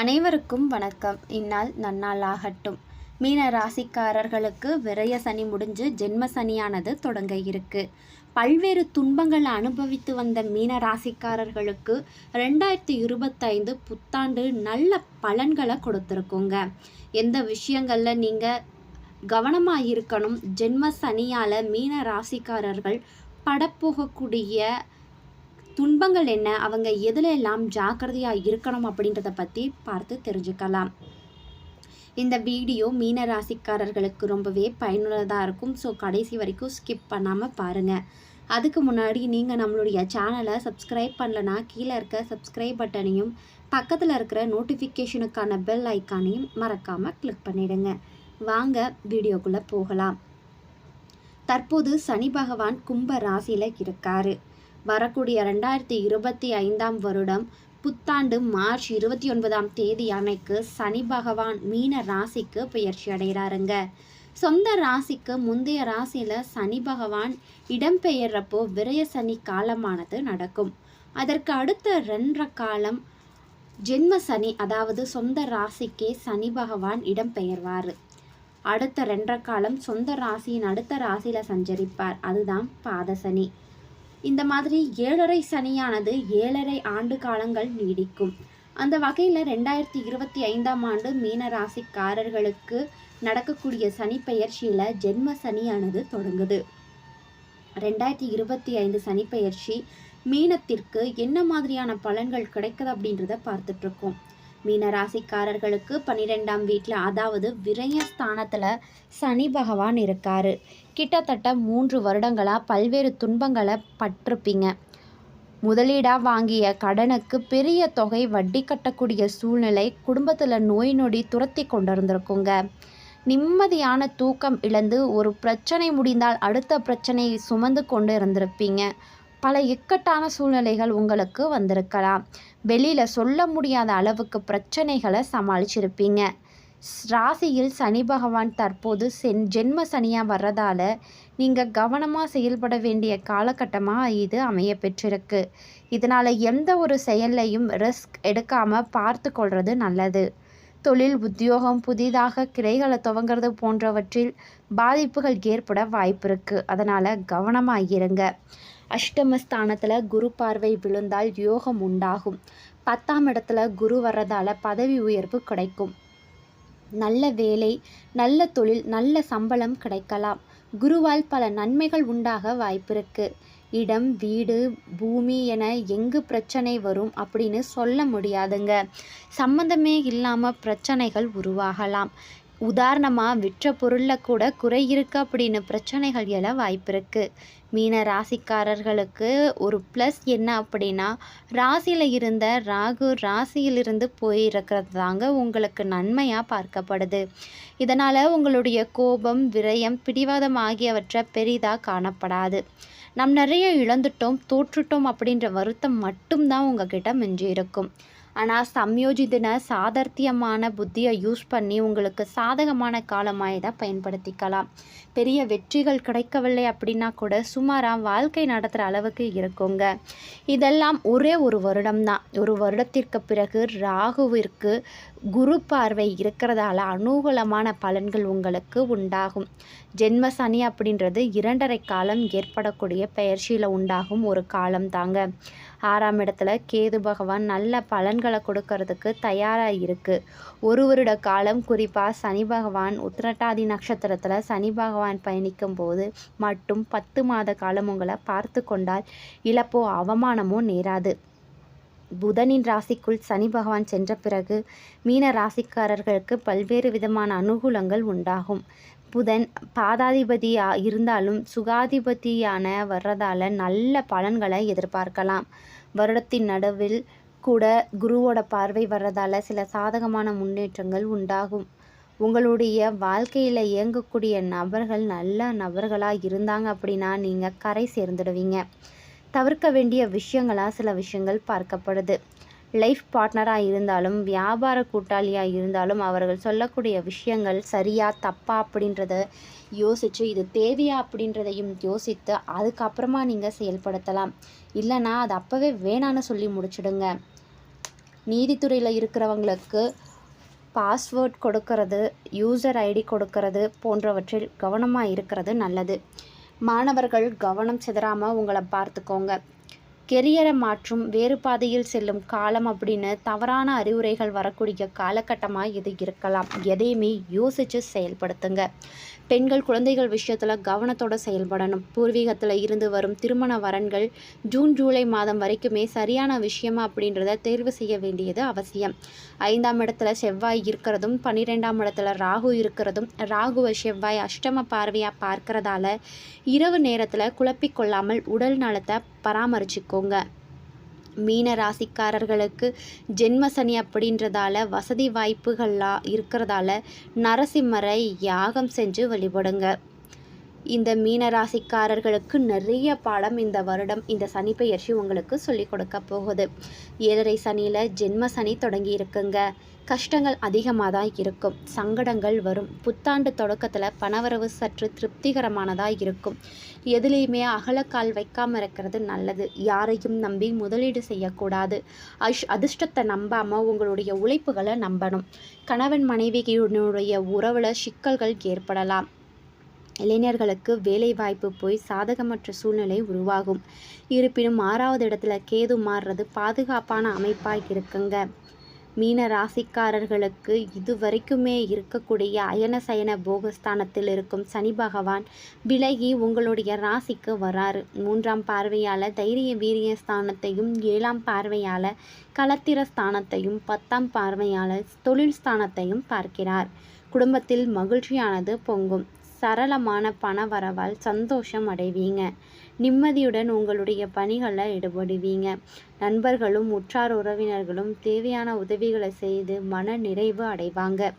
அனைவருக்கும் வணக்கம். இந்நாள் நன்னாள் ஆகட்டும் மீன ராசிக்காரர்களுக்கு விரய சனி முடிஞ்சு ஜென்ம சனியானது தொடங்க இருக்கு. பல்வேறு துன்பங்களை அனுபவித்து வந்த மீன ராசிக்காரர்களுக்கு ரெண்டாயிரத்தி இருபத்தைந்து புத்தாண்டு நல்ல பலன்களை கொடுத்துருக்குங்க. எந்த விஷயங்களில் நீங்கள் கவனமாக இருக்கணும் ஜென்ம சனியால் மீன ராசிக்காரர்கள் படப்போகக்கூடிய துன்பங்கள் என்ன? அவங்க எதுல எல்லாம் ஜாக்கிரதையாக இருக்கணும் அப்படின்றத பற்றி பார்த்து தெரிஞ்சுக்கலாம். இந்த வீடியோ மீன ராசிக்காரர்களுக்கு ரொம்பவே பயனுள்ளதாக இருக்கும். ஸோ கடைசி வரைக்கும் ஸ்கிப் பண்ணாமல் பாருங்கள் அதுக்கு முன்னாடி நீங்கள் நம்மளுடைய சேனலை சப்ஸ்கிரைப் பண்ணலனா கீழே இருக்க சப்ஸ்கிரைப் பட்டனையும் பக்கத்தில் இருக்கிற நோட்டிஃபிகேஷனுக்கான பெல் ஐக்கானையும் மறக்காமல் கிளிக் பண்ணிடுங்க. வாங்க வீடியோக்குள்ளே போகலாம். தற்போது சனி பகவான் கும்ப ராசியில் இருக்காரு. வரக்கூடிய ரெண்டாயிரத்தி இருபத்தி ஐந்தாம் வருடம் புத்தாண்டு மார்ச் இருபத்தி ஒன்பதாம் தேதி அன்னைக்கு சனி பகவான் மீன ராசிக்கு பெயர்ச்சி அடைகிறாருங்க. சொந்த ராசிக்கு முந்தைய ராசியில் சனி பகவான் இடம்பெயர்றப்போ விரய சனி காலமானது நடக்கும். அதற்கு அடுத்த ரெண்டரை காலம் ஜென்ம சனி அதாவது சொந்த ராசிக்கே சனி பகவான் இடம்பெயர்வார் அடுத்த ரெண்டரை காலம் சொந்த ராசியின் அடுத்த ராசியில் சஞ்சரிப்பார். அதுதான் பாதசனி. இந்த மாதிரி ஏழரை சனியானது ஏழரை ஆண்டு காலங்கள் நீடிக்கும். அந்த வகையில் ரெண்டாயிரத்தி இருபத்தி ஐந்தாம் ஆண்டு மீன ராசிக்காரர்களுக்கு நடக்கக்கூடிய சனி பெயர்ச்சியில் ஜென்ம சனியானது தொடங்குது. ரெண்டாயிரத்தி இருபத்தி ஐந்து சனி பெயர்ச்சி மீனத்திற்கு என்ன மாதிரியான பலன்கள் கிடைக்குது அப்படின்றத பார்த்துட்ருக்கோம் மீன ராசிக்காரர்களுக்கு பன்னிரெண்டாம் வீட்டில் அதாவது விரயஸ்தானத்தில் சனி பகவான் இருக்கார். கிட்டத்தட்ட மூன்று வருடங்களாக பல்வேறு துன்பங்களை பட்டிருப்பீங்க. முதலீடாக வாங்கிய கடனுக்கு பெரிய தொகை வட்டி கட்டக்கூடிய சூழ்நிலை குடும்பத்தில் நோய் நொடி துரத்தி கொண்டிருந்திருக்குங்க. நிம்மதியான தூக்கம் இழந்து ஒரு பிரச்சனை முடிந்தால் அடுத்த பிரச்சனையை சுமந்து கொண்டு இருந்திருப்பீங்க. பல இக்கட்டான சூழ்நிலைகள் உங்களுக்கு வந்திருக்கலாம். வெளியில் சொல்ல முடியாத அளவுக்கு பிரச்சனைகளை சமாளிச்சிருப்பீங்க. ராசியில் சனி பகவான் தற்போது சென் ஜென்ம சனியாக வர்றதால நீங்கள் கவனமாக செயல்பட வேண்டிய காலகட்டமாக இது அமைய பெற்றிருக்கு. இதனால் எந்த ஒரு செயல்லையும் ரிஸ்க் எடுக்காமல் பார்த்து கொள்வது நல்லது. தொழில் உத்தியோகம் புதிதாக கிளைகளை துவங்கிறது போன்றவற்றில் பாதிப்புகள் ஏற்பட வாய்ப்பு இருக்குது அதனால் கவனமாக இருங்க. அஷ்டமஸ்தானத்தில் குரு பார்வை விழுந்தால் யோகம் உண்டாகும். பத்தாம் இடத்துல குரு வர்றதால பதவி உயர்வு கிடைக்கும். நல்ல வேலை நல்ல தொழில் நல்ல சம்பளம் கிடைக்கலாம். குருவால் பல நன்மைகள் உண்டாக வாய்ப்பிருக்கு இடம் வீடு பூமி என எங்கு பிரச்சனை வரும் அப்படின்னு சொல்ல முடியாதுங்க. சம்மந்தமே இல்லாமல் பிரச்சனைகள் உருவாகலாம். உதாரணமாக விற்ற பொருளில் கூட குறை இருக்குது அப்படின்னு பிரச்சனைகள் எழ வாய்ப்பு இருக்குது மீன ராசிக்காரர்களுக்கு ஒரு ப்ளஸ் என்ன அப்படின்னா ராசியில் இருந்த ராகு ராசியிலிருந்து போயிருக்கிறது தாங்க உங்களுக்கு நன்மையாக பார்க்கப்படுது. இதனால் உங்களுடைய கோபம் விரயம் பிடிவாதம் ஆகியவற்றை பெரிதாக காணப்படாது. நம் நிறைய இழந்துட்டோம் தோற்றுட்டோம் அப்படின்ற வருத்தம் மட்டும்தான் உங்ககிட்ட மிஞ்சி இருக்கும் ஆனால் சம்யோஜிதன சாதர்த்தியமான புத்தியை யூஸ் பண்ணி உங்களுக்கு சாதகமான காலமாக இதை பயன்படுத்திக்கலாம். பெரிய வெற்றிகள் கிடைக்கவில்லை அப்படின்னா கூட சுமாராக வாழ்க்கை நடத்துகிற அளவுக்கு இருக்குங்க. இதெல்லாம் ஒரே ஒரு வருடம் தான். ஒரு வருடத்திற்கு பிறகு ராகுவிற்கு குரு பார்வை இருக்கிறதால அனுகூலமான பலன்கள் உங்களுக்கு உண்டாகும். ஜென்ம சனி அப்படின்றது இரண்டரை காலம் ஏற்படக்கூடிய பயிற்சியில் உண்டாகும் ஒரு காலம் தாங்க. ஆறாம் இடத்துல கேது பகவான் நல்ல பலன்களை கொடுக்கறதுக்கு தயாராக இருக்குது ஒரு வருட காலம் குறிப்பாக சனி பகவான் உத்திரட்டாதி நட்சத்திரத்தில் சனி பகவான் பயணிக்கும் போது மட்டும் பத்து மாத காலம் உங்களை பார்த்து கொண்டால் இழப்போ அவமானமோ நேராது. புதனின் ராசிக்குள் சனி பகவான் சென்ற பிறகு மீன ராசிக்காரர்களுக்கு பல்வேறு விதமான அனுகூலங்கள் உண்டாகும். புதன் பாதாதிபதியா இருந்தாலும் சுகாதிபதியான வர்றதால நல்ல பலன்களை எதிர்பார்க்கலாம். வருடத்தின் நடுவில் கூட குருவோட பார்வை வர்றதால சில சாதகமான முன்னேற்றங்கள் உண்டாகும். உங்களுடைய வாழ்க்கையில் இயங்கக்கூடிய நபர்கள் நல்ல நபர்களாக இருந்தாங்க அப்படின்னா நீங்கள் கரை சேர்ந்துடுவீங்க. தவிர்க்க வேண்டிய விஷயங்களாக சில விஷயங்கள் பார்க்கப்படுது. லைஃப் பார்ட்னராக இருந்தாலும் வியாபார கூட்டாளியாக இருந்தாலும் அவர்கள் சொல்லக்கூடிய விஷயங்கள் சரியா தப்பா அப்படின்றத யோசித்து இது தேவையா அப்படின்றதையும் யோசித்து அதுக்கப்புறமா நீங்கள் செயல்படுத்தலாம். இல்லைனா அது அப்போவே வேணான்னு சொல்லி முடிச்சிடுங்க. நீதித்துறையில் இருக்கிறவங்களுக்கு பாஸ்வேர்ட் கொடுக்கறது யூசர் ஐடி கொடுக்கறது போன்றவற்றில் கவனமாக இருக்கிறது நல்லது. மாணவர்கள் கவனம் சிதறாமல் உங்களை பார்த்துக்கோங்க. கெரியரை மாற்றும் வேறு பாதையில் செல்லும் காலம் அப்படின்னு தவறான அறிவுரைகள் வரக்கூடிய காலகட்டமாக இது இருக்கலாம். எதையுமே யோசித்து செயல்படுத்துங்க. பெண்கள் குழந்தைகள் விஷயத்தில் கவனத்தோடு செயல்படணும். பூர்வீகத்தில் இருந்து வரும் திருமண வரன்கள் ஜூன் ஜூலை மாதம் வரைக்குமே சரியான விஷயமா அப்படின்றத தேர்வு செய்ய வேண்டியது அவசியம். ஐந்தாம் இடத்துல செவ்வாய் இருக்கிறதும் பன்னிரெண்டாம் இடத்துல ராகு இருக்கிறதும் ராகுவை செவ்வாய் அஷ்டம பார்வையாக பார்க்கறதால இரவு நேரத்தில் குழப்பிக்கொள்ளாமல் உடல் நலத்தை பராமரிச்சுக்கோங்க. மீன ராசிக்காரர்களுக்கு ஜென்ம சனி அப்படின்றதால வசதி வாய்ப்புகள்லாம் இருக்கிறதால நரசிம்மரை யாகம் செஞ்சு வழிபடுங்க. இந்த மீனராசிக்காரர்களுக்கு நிறைய பாடம் இந்த வருடம் இந்த சனி பெயர்ச்சி உங்களுக்கு சொல்லிக் கொடுக்க போகுது. ஏழரை சனியில் ஜென்ம சனி தொடங்கி இருக்குங்க. கஷ்டங்கள் அதிகமாக தான் இருக்கும். சங்கடங்கள் வரும். புத்தாண்டு தொடக்கத்தில் பணவரவு சற்று திருப்திகரமானதாக இருக்கும். எதுலேயுமே அகலக்கால் வைக்காமல் இருக்கிறது நல்லது. யாரையும் நம்பி முதலீடு செய்யக்கூடாது. அஷ் அதிர்ஷ்டத்தை நம்பாமல் உங்களுடைய உழைப்புகளை நம்பணும். கணவன் மனைவியினுடைய உறவில் சிக்கல்கள் ஏற்படலாம். இளைஞர்களுக்கு வேலை வாய்ப்பு போய் சாதகமற்ற சூழ்நிலை உருவாகும். இருப்பினும் ஆறாவது இடத்துல கேது மாறுறது பாதுகாப்பான அமைப்பாக இருக்குங்க. மீன ராசிக்காரர்களுக்கு இதுவரைக்குமே இருக்கக்கூடிய அயன சயன போகஸ்தானத்தில் இருக்கும் சனி பகவான் விலகி உங்களுடைய ராசிக்கு வராரு. மூன்றாம் பார்வையால் தைரிய வீரிய ஸ்தானத்தையும் ஏழாம் பார்வையால் களத்திர ஸ்தானத்தையும் பத்தாம் பார்வையால் தொழில் ஸ்தானத்தையும் பார்க்கிறார். குடும்பத்தில் மகிழ்ச்சியானது பொங்கும். சரளமான பண வரவால் சந்தோஷம் அடைவீங்க. நிம்மதியுடன் உங்களுடைய பணிகளில் ஈடுபடுவீங்க. நண்பர்களும் உற்றார் உறவினர்களும் தேவையான உதவிகளை செய்து மன நிறைவு அடைவாங்க.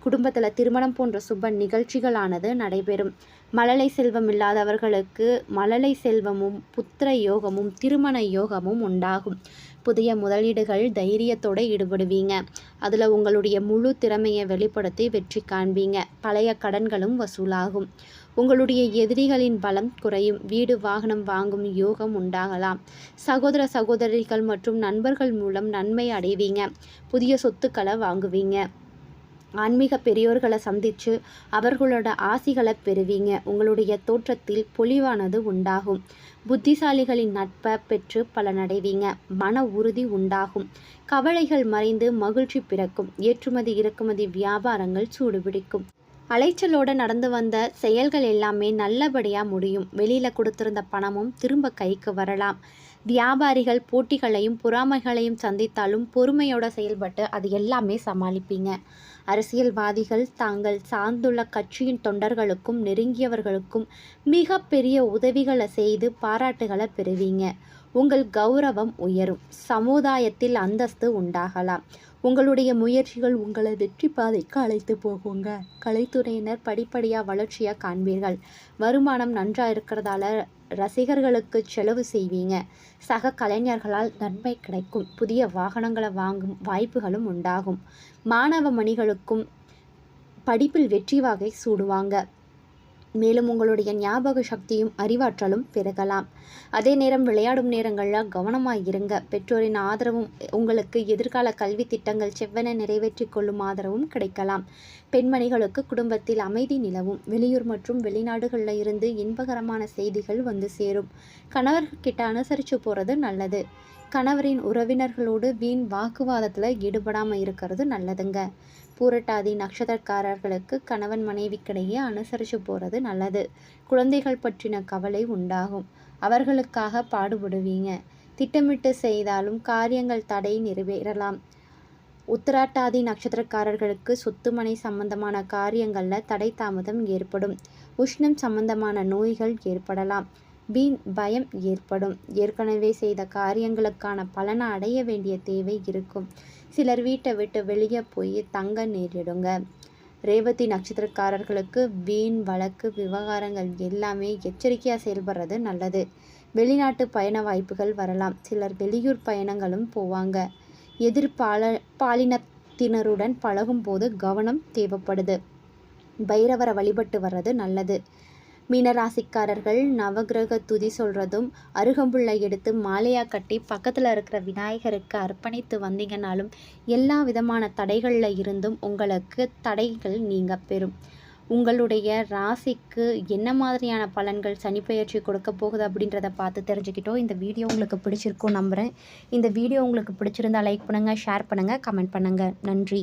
குடும்பத்தில் திருமணம் போன்ற சுப நிகழ்ச்சிகளானது நடைபெறும். மழலை செல்வம் இல்லாதவர்களுக்கு மழலை செல்வமும் புத்திர யோகமும் திருமண யோகமும் உண்டாகும். புதிய முதலீடுகள் தைரியத்தோடு ஈடுபடுவீங்க. அதில் உங்களுடைய முழு திறமையை வெளிப்படுத்தி வெற்றி காண்பீங்க. பழைய கடன்களும் வசூலாகும். உங்களுடைய எதிரிகளின் பலம் குறையும். வீடு வாகனம் வாங்கும் யோகம் உண்டாகலாம். சகோதர சகோதரிகள் மற்றும் நண்பர்கள் மூலம் நன்மை அடைவீங்க. புதிய சொத்துக்களை வாங்குவீங்க. ஆன்மீக பெரியோர்களை சந்தித்து அவர்களோட ஆசிகளை பெறுவீங்க. உங்களுடைய தோற்றத்தில் பொலிவானது உண்டாகும். புத்திசாலிகளின் நட்பை பெற்று பலனடைவீங்க. மன உறுதி உண்டாகும். கவலைகள் மறைந்து மகிழ்ச்சி பிறக்கும். ஏற்றுமதி இறக்குமதி வியாபாரங்கள் சூடுபிடிக்கும். அலைச்சலோடு நடந்து வந்த செயல்கள் எல்லாமே நல்லபடியாக முடியும். வெளியில் கொடுத்திருந்த பணமும் திரும்ப கைக்கு வரலாம். வியாபாரிகள் போட்டிகளையும் பொறாமைகளையும் சந்தித்தாலும் பொறுமையோடு செயல்பட்டு அது எல்லாமே சமாளிப்பீங்க. அரசியல்வாதிகள் தாங்கள் சார்ந்துள்ள கட்சியின் தொண்டர்களுக்கும் நெருங்கியவர்களுக்கும் மிக பெரிய உதவிகளை செய்து பாராட்டுகளை பெறுவீங்க. உங்கள் கௌரவம் உயரும். சமுதாயத்தில் அந்தஸ்து உண்டாகலாம். உங்களுடைய முயற்சிகள் உங்களை வெற்றி பாதைக்கு அழைத்து போகுங்க. கலைத்துறையினர் படிப்படியாக வளர்ச்சியாக காண்பீர்கள். வருமானம் நன்றாக இருக்கிறதால ரசிகர்களுக்கு செலவு செய்வீங்க. சக கலைஞர்களால் நன்மை கிடைக்கும். புதிய வாகனங்களை வாங்கும் வாய்ப்புகளும் உண்டாகும். மாணவ மணிகளுக்கும் படிப்பில் வெற்றி வகை சூடுவாங்க. மேலும் உங்களுடைய ஞாபக சக்தியும் அறிவாற்றலும் பெருகலாம். அதே நேரம் விளையாடும் நேரங்களில் கவனமாக இருங்க. பெற்றோரின் ஆதரவும் உங்களுக்கு எதிர்கால கல்வி திட்டங்கள் செவ்வன நிறைவேற்றி கொள்ளும் ஆதரவும் கிடைக்கலாம். பெண்மணிகளுக்கு குடும்பத்தில் அமைதி நிலவும். வெளியூர் மற்றும் வெளிநாடுகளில் இருந்து இன்பகரமான செய்திகள் வந்து சேரும். கணவர்கிட்ட அனுசரித்து போகிறது நல்லது. கணவரின் உறவினர்களோடு வீண் வாக்குவாதத்தில் ஈடுபடாமல் இருக்கிறது நல்லதுங்க. பூரட்டாதி நட்சத்திரக்காரர்களுக்கு கணவன் மனைவிக்கிடையே அனுசரித்து போகிறது நல்லது. குழந்தைகள் பற்றின கவலை உண்டாகும். அவர்களுக்காக பாடுபடுவீங்க. திட்டமிட்டு செய்தாலும் காரியங்கள் தடை நிறைவேறலாம். உத்திராட்டாதி நட்சத்திரக்காரர்களுக்கு சொத்துமனை சம்பந்தமான காரியங்களில் தடை தாமதம் ஏற்படும். உஷ்ணம் சம்பந்தமான நோய்கள் ஏற்படலாம். வீண் பயம் ஏற்படும். ஏற்கனவே செய்த காரியங்களுக்கான பலனை அடைய வேண்டிய தேவை இருக்கும். சிலர் வீட்டை விட்டு வெளியே போய் தங்க நேரிடுங்க. ரேவதி நட்சத்திரக்காரர்களுக்கு வீண் வழக்கு விவகாரங்கள் எல்லாமே எச்சரிக்கையாக செயல்படுறது நல்லது. வெளிநாட்டு பயண வாய்ப்புகள் வரலாம். சிலர் வெளியூர் பயணங்களும் போவாங்க. எதிர்பால பாலினத்தினருடன் பழகும்போது கவனம் தேவைப்படுது. பைரவரை வழிபட்டு வர்றது நல்லது. மீனராசிக்காரர்கள் நவகிரக துதி சொல்கிறதும் அருகம்புல்லை எடுத்து மாலையாக கட்டி பக்கத்தில் இருக்கிற விநாயகருக்கு அர்ப்பணித்து வந்தீங்கனாலும் எல்லா விதமான தடைகளில் இருந்தும் உங்களுக்கு தடைகள் நீங்க பெறும். உங்களுடைய ராசிக்கு என்ன மாதிரியான பலன்கள் சனிப்பெயர்ச்சி கொடுக்க போகுது அப்படின்றத பார்த்து தெரிஞ்சுக்கிட்டோம். இந்த வீடியோ உங்களுக்கு பிடிச்சிருக்கும் நம்புகிறேன் இந்த வீடியோ உங்களுக்கு பிடிச்சிருந்தா லைக் பண்ணுங்கள் ஷேர் பண்ணுங்கள் கமெண்ட் பண்ணுங்கள் நன்றி.